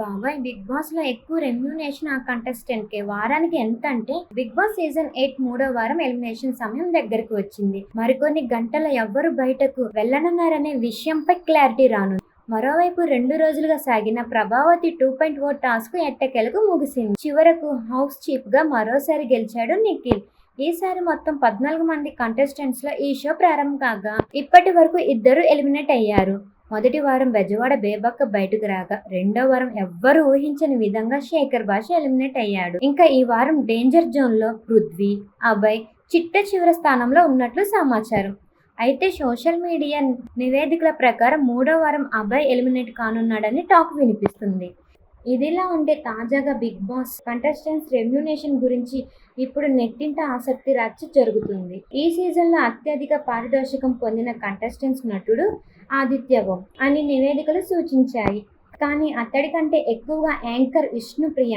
బాబాయ్ బిగ్ బాస్లో ఎక్కువ రెమ్యూనేషన్ ఆ కంటెస్టెంట్కి. వారానికి ఎంత అంటే బిగ్ బాస్ సీజన్ ఎయిట్ మూడో వారం ఎలిమినేషన్ సమయం దగ్గరకు వచ్చింది. మరికొన్ని గంటల ఎవ్వరు బయటకు వెళ్ళనున్నారనే విషయంపై క్లారిటీ రాను మరోవైపు రెండు రోజులుగా సాగిన Prabhavati two point O task ఎట్టకెలకు ముగిసింది. చివరకు హౌస్ చీఫ్గా మరోసారి గెలిచాడు నిఖిల్. ఈసారి మొత్తం పద్నాలుగు మంది కంటెస్టెంట్స్లో ఈ షో ప్రారంభం కాగా ఇప్పటి వరకు ఇద్దరు ఎలిమినేట్ అయ్యారు. మొదటి వారం బెజవాడ బేబక్క బయటకు రాగా రెండో వారం ఎవ్వరూ ఊహించని విధంగా శేఖర్ భాష ఎలిమినేట్ అయ్యాడు. ఇంకా ఈ వారం డేంజర్ జోన్లో పృథ్వీ అభయ్ చిట్ట చివరి స్థానంలో ఉన్నట్లు సమాచారం. అయితే సోషల్ మీడియా నివేదికల ప్రకారం మూడో వారం అభయ్ ఎలిమినేట్ కానున్నాడని టాక్ వినిపిస్తుంది. ఇదిలా ఉంటే తాజాగా బిగ్ బాస్ కంటెస్టెంట్స్ రెమ్యునేషన్ గురించి ఇప్పుడు నెట్టింట ఆసక్తి రచ్చ జరుగుతుంది. ఈ సీజన్లో అత్యధిక పారితోషికం పొందిన కంటెస్టెంట్స్ నటుడు ఆదిత్య ఓం అని నివేదికలు సూచించాయి. కానీ అతడి కంటే ఎక్కువగా యాంకర్ విష్ణుప్రియ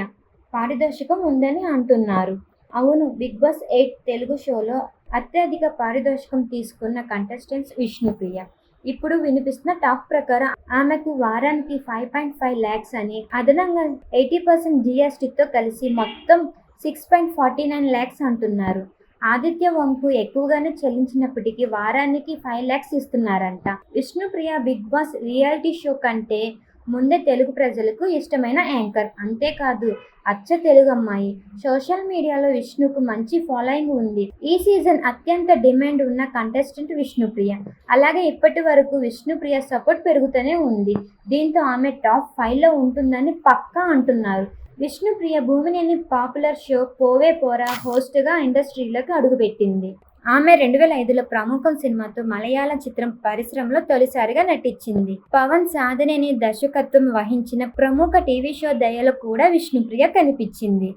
పారితోషికం ఉందని అంటున్నారు. అవును బిగ్ బాస్ ఎయిట్ తెలుగు షోలో అత్యధిక పారితోషికం తీసుకున్న కంటెస్టెంట్స్ విష్ణుప్రియ. ఇప్పుడు వినిపిస్తున్న టాక్ ప్రకారం ఆమెకు వారానికి ఫైవ్ పాయింట్ ఫైవ్ ల్యాక్స్ అని అదనంగా ఎయిటీ పర్సెంట్ జిఎస్టీతో కలిసి మొత్తం six point forty nine lakhs అంటున్నారు. ఆదిత్య వంకు ఎక్కువగానే చెల్లించినప్పటికీ వారానికి five lakhs ఇస్తున్నారంట. Vishnupriya big boss reality show కంటే ముందే తెలుగు ప్రజలకు ఇష్టమైన యాంకర్. అంతేకాదు అచ్చ తెలుగు అమ్మాయి. సోషల్ మీడియాలో విష్ణుకు మంచి ఫాలోయింగ్ ఉంది. ఈ సీజన్ అత్యంత డిమాండ్ ఉన్న కంటెస్టెంట్ విష్ణుప్రియ. అలాగే ఇప్పటి వరకు విష్ణుప్రియ సపోర్ట్ పెరుగుతూనే ఉంది. దీంతో ఆమె టాప్ ఫైవ్లో ఉంటుందని పక్కా అంటున్నారు. విష్ణుప్రియ భూమినేని పాపులర్ షో పోవే పోరా హోస్ట్గా ఇండస్ట్రీలోకి అడుగుపెట్టింది. ఆమె రెండు వేల ఐదులో ప్రముఖం సినిమాతో మలయాళ చిత్రం పరిశ్రమలో తొలిసారిగా నటించింది. పవన్ సాధనేని దర్శకత్వం వహించిన ప్రముఖ టీవీ షో దయలో కూడా విష్ణుప్రియ కనిపించింది.